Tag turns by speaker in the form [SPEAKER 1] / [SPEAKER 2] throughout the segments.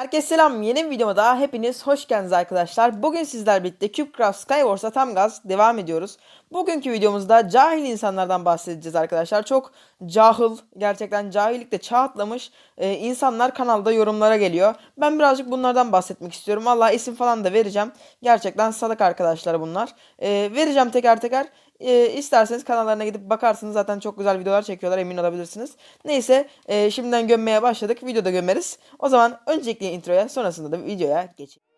[SPEAKER 1] Herkese selam. Yeni bir videoma daha hepiniz hoş geldiniz arkadaşlar. Bugün sizler birlikte CubeCraft Skywars'a tam gaz devam ediyoruz. Bugünkü videomuzda cahil insanlardan bahsedeceğiz arkadaşlar. Çok cahil, gerçekten cahillikte çağ atlamış e, insanlar kanalda yorumlara geliyor. Ben birazcık bunlardan bahsetmek istiyorum. Valla isim falan da vereceğim. Gerçekten salak arkadaşlar bunlar. E, vereceğim teker teker. E, isterseniz kanallarına gidip bakarsınız. Zaten çok güzel videolar çekiyorlar emin olabilirsiniz. Neyse e, şimdiden gömmeye başladık. Videoda gömeriz. O zaman öncelikle introya sonrasında da videoya geçelim.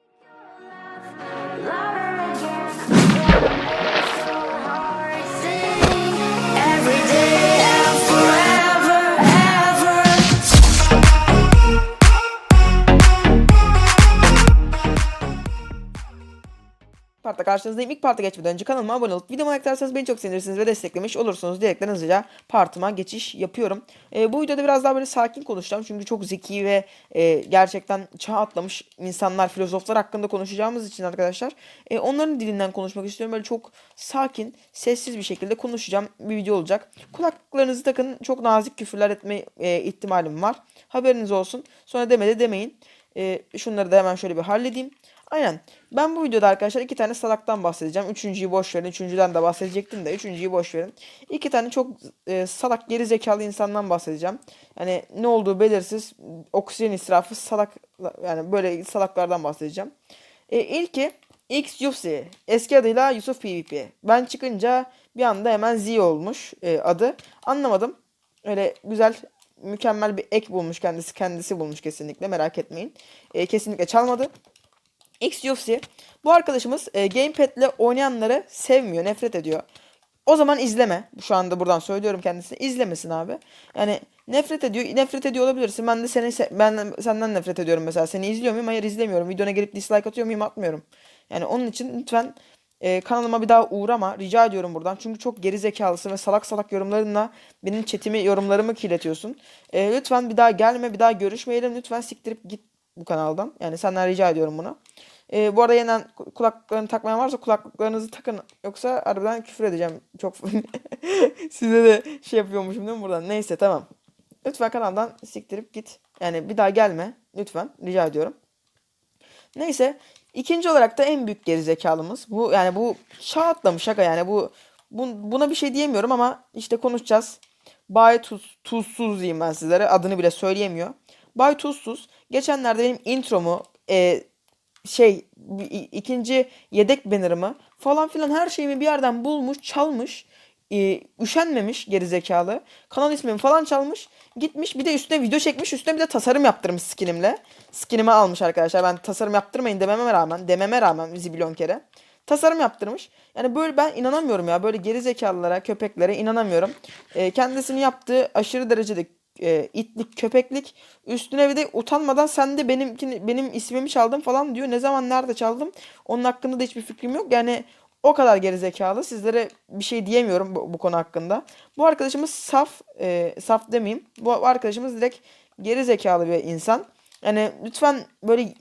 [SPEAKER 1] Partta karşınızdayım. İlk parta geçmeden önce kanalıma abone olup videomu like beni çok sevinirsiniz ve desteklemiş olursunuz diyerekten hızlıca partıma geçiş yapıyorum. Ee, bu videoda biraz daha böyle sakin konuşacağım. Çünkü çok zeki ve e, gerçekten çağ atlamış insanlar, filozoflar hakkında konuşacağımız için arkadaşlar. e, onların dilinden konuşmak istiyorum. Böyle çok sakin, sessiz bir şekilde konuşacağım bir video olacak. Kulaklarınızı takın. Çok nazik küfürler etme e, ihtimalim var. Haberiniz olsun. Sonra demede demeyin. E, şunları da hemen şöyle bir halledeyim. Aynen. Ben bu videoda arkadaşlar iki tane salaktan bahsedeceğim. Üçüncüyü boş verin. Üçüncüden de bahsedecektim de üçüncüyü boş verin. İki tane çok e, salak geri zekalı insandan bahsedeceğim. Yani ne olduğu belirsiz oksijen israfı salak yani böyle salaklardan bahsedeceğim. E, ilki X Yufsi. Eski adıyla Yusuf PvP. Ben çıkınca bir anda hemen Z olmuş e, adı. Anlamadım. Öyle güzel mükemmel bir ek bulmuş kendisi. Kendisi bulmuş kesinlikle merak etmeyin. E, kesinlikle çalmadı. XUFC. Bu arkadaşımız e, gamepad'le oynayanları sevmiyor, nefret ediyor. O zaman izleme. Şu anda buradan söylüyorum kendisine. izlemesin abi. Yani nefret ediyor. Nefret ediyor olabilirsin. Ben de seni se- ben senden nefret ediyorum mesela. Seni izliyor muyum? Hayır izlemiyorum. Videona gelip dislike atıyor muyum? Atmıyorum. Yani onun için lütfen e, kanalıma bir daha uğrama. Rica ediyorum buradan. Çünkü çok geri zekalısın ve salak salak yorumlarınla benim chatimi, yorumlarımı kirletiyorsun. E, lütfen bir daha gelme, bir daha görüşmeyelim. Lütfen siktirip git bu kanaldan. Yani senden rica ediyorum bunu. Ee, bu arada yeniden kulaklıklarını takmayan varsa kulaklıklarınızı takın. Yoksa harbiden küfür edeceğim. Çok size de şey yapıyormuşum değil mi buradan? Neyse tamam. Lütfen kanaldan siktirip git. Yani bir daha gelme. Lütfen. Rica ediyorum. Neyse. ikinci olarak da en büyük gerizekalımız. Bu yani bu çağ atlamış şaka yani bu, bu buna bir şey diyemiyorum ama işte konuşacağız. Bay Tuz, Tuzsuz diyeyim ben sizlere. Adını bile söyleyemiyor. Bay Tuzsuz geçenlerde benim intromu e, şey ikinci yedek banner'ımı falan filan her şeyimi bir yerden bulmuş, çalmış. E, üşenmemiş gerizekalı. Kanal ismimi falan çalmış. Gitmiş bir de üstüne video çekmiş. Üstüne bir de tasarım yaptırmış skinimle. Skinimi almış arkadaşlar. Ben tasarım yaptırmayın dememe rağmen, dememe rağmen zibilyon kere. Tasarım yaptırmış. Yani böyle ben inanamıyorum ya. Böyle gerizekalılara, köpeklere inanamıyorum. E, kendisini yaptığı aşırı derecede e, itlik, köpeklik. Üstüne bir de utanmadan sen de benimkini, benim ismimi çaldın falan diyor. Ne zaman nerede çaldım? Onun hakkında da hiçbir fikrim yok. Yani o kadar gerizekalı. Sizlere bir şey diyemiyorum bu, bu konu hakkında. Bu arkadaşımız saf, e, saf demeyeyim. Bu arkadaşımız direkt gerizekalı bir insan. Yani lütfen böyle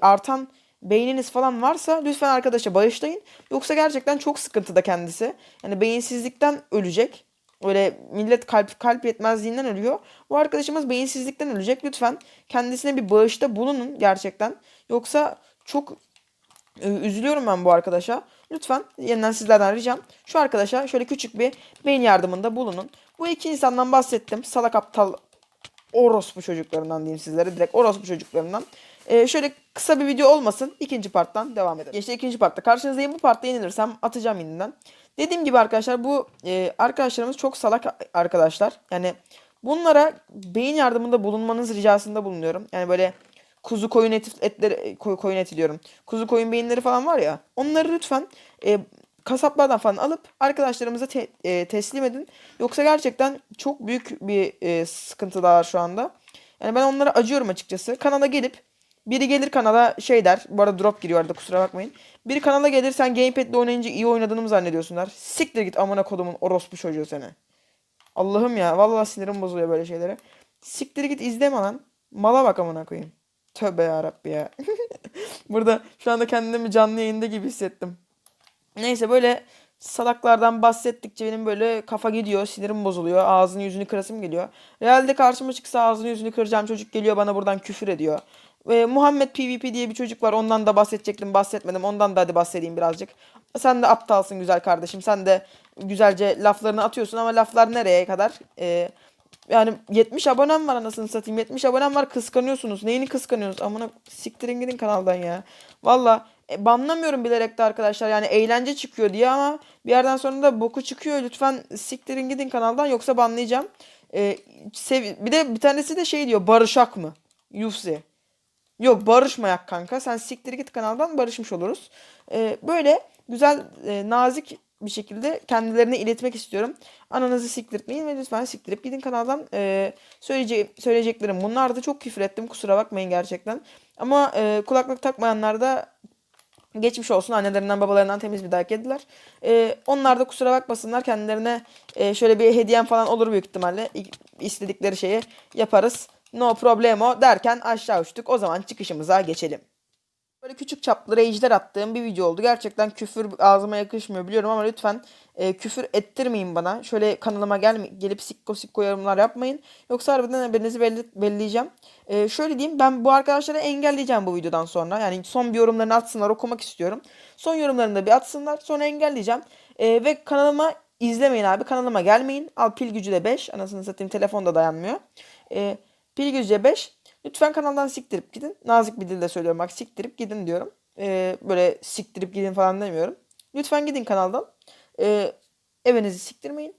[SPEAKER 1] artan beyniniz falan varsa lütfen arkadaşa bağışlayın. Yoksa gerçekten çok sıkıntıda kendisi. Yani beyinsizlikten ölecek. Öyle millet kalp kalp yetmezliğinden ölüyor. Bu arkadaşımız beyinsizlikten ölecek. Lütfen kendisine bir bağışta bulunun gerçekten. Yoksa çok e, üzülüyorum ben bu arkadaşa. Lütfen yeniden sizlerden ricam şu arkadaşa şöyle küçük bir beyin yardımında bulunun. Bu iki insandan bahsettim. Salak aptal orospu çocuklarından diyeyim sizlere. Direkt orospu çocuklarından. Ee, şöyle kısa bir video olmasın. ikinci parttan devam edelim. İşte ikinci partta. Karşınızdayım. Bu partta yenilirsem atacağım yeniden. Dediğim gibi arkadaşlar bu e, arkadaşlarımız çok salak arkadaşlar. Yani bunlara beyin yardımında bulunmanız ricasında bulunuyorum. Yani böyle kuzu koyun eti, etleri e, koy- koyun eti diyorum. Kuzu koyun beyinleri falan var ya. Onları lütfen e, kasaplardan falan alıp arkadaşlarımıza te- e, teslim edin. Yoksa gerçekten çok büyük bir e, sıkıntı daha var şu anda. Yani ben onlara acıyorum açıkçası. Kanala gelip biri gelir kanala şey der. Bu arada drop giriyor arada kusura bakmayın. Biri kanala gelir sen gamepad'le oynayınca iyi oynadığını mı zannediyorsun der. Siktir git amına kodumun orospu çocuğu seni. Allah'ım ya vallahi sinirim bozuluyor böyle şeylere. Siktir git izleme lan. Mala bak amına koyayım. Tövbe yarabbi ya. Burada şu anda kendimi canlı yayında gibi hissettim. Neyse böyle salaklardan bahsettikçe benim böyle kafa gidiyor, sinirim bozuluyor, ağzını yüzünü kırasım geliyor. Realde karşıma çıksa ağzını yüzünü kıracağım çocuk geliyor bana buradan küfür ediyor. E, Muhammed PvP diye bir çocuk var. Ondan da bahsedecektim. Bahsetmedim. Ondan da hadi bahsedeyim birazcık. Sen de aptalsın güzel kardeşim. Sen de güzelce laflarını atıyorsun ama laflar nereye kadar? E, yani 70 abonem var anasını satayım. 70 abonem var kıskanıyorsunuz. Neyini kıskanıyorsunuz? Amına siktirin gidin kanaldan ya. Valla e, banlamıyorum bilerek de arkadaşlar. Yani eğlence çıkıyor diye ama bir yerden sonra da boku çıkıyor. Lütfen siktirin gidin kanaldan yoksa banlayacağım. E, sev- bir de bir tanesi de şey diyor barışak mı? Yufsi. Yok barışmayak kanka. Sen siktir git kanaldan barışmış oluruz. Ee, böyle güzel e, nazik bir şekilde kendilerine iletmek istiyorum. Ananızı siktirtmeyin ve lütfen siktirip gidin kanaldan. Ee, söyleyece söyleyeceklerim bunlardı. Çok küfür ettim kusura bakmayın gerçekten. Ama e, kulaklık takmayanlar da geçmiş olsun annelerinden babalarından temiz bir dayak yediler. Ee, onlar da kusura bakmasınlar kendilerine e, şöyle bir hediyem falan olur büyük ihtimalle. İ- istedikleri şeyi yaparız. No problemo derken aşağı uçtuk. O zaman çıkışımıza geçelim. Böyle küçük çaplı rage'ler attığım bir video oldu. Gerçekten küfür ağzıma yakışmıyor biliyorum ama lütfen e, küfür ettirmeyin bana. Şöyle kanalıma gel gelip sikko sikko yorumlar yapmayın. Yoksa harbiden haberinizi belli, belleyeceğim. E, şöyle diyeyim ben bu arkadaşları engelleyeceğim bu videodan sonra. Yani son bir yorumlarını atsınlar okumak istiyorum. Son yorumlarını da bir atsınlar sonra engelleyeceğim. E, ve kanalıma izlemeyin abi. Kanalıma gelmeyin. Al pil gücü de 5. Anasını satayım telefonda dayanmıyor. E, de 5. Lütfen kanaldan siktirip gidin. Nazik bir dilde söylüyorum bak siktirip gidin diyorum. Ee, böyle siktirip gidin falan demiyorum. Lütfen gidin kanaldan. Ee, evinizi siktirmeyin.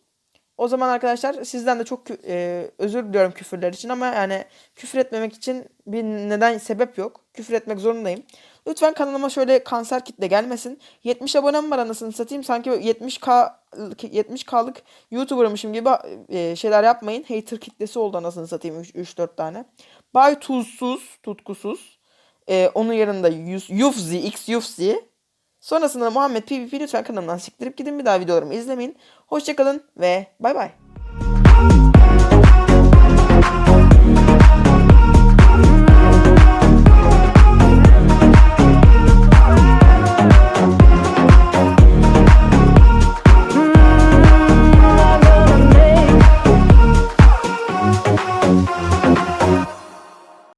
[SPEAKER 1] O zaman arkadaşlar sizden de çok e, özür diliyorum küfürler için ama yani küfür etmemek için bir neden sebep yok. Küfür etmek zorundayım. Lütfen kanalıma şöyle kanser kitle gelmesin. 70 abonem var anasını satayım. Sanki böyle 70k 70k'lık YouTuber'mışım gibi e, şeyler yapmayın. Hater kitlesi oldu anasını satayım 3-4 tane. Bay Tuzsuz, Tutkusuz. E, onun yanında Yufzi, X Yufzi. Sonrasında Muhammed PvP lütfen kanalımdan siktirip gidin bir daha videolarımı izlemeyin. Hoşçakalın ve bay bay.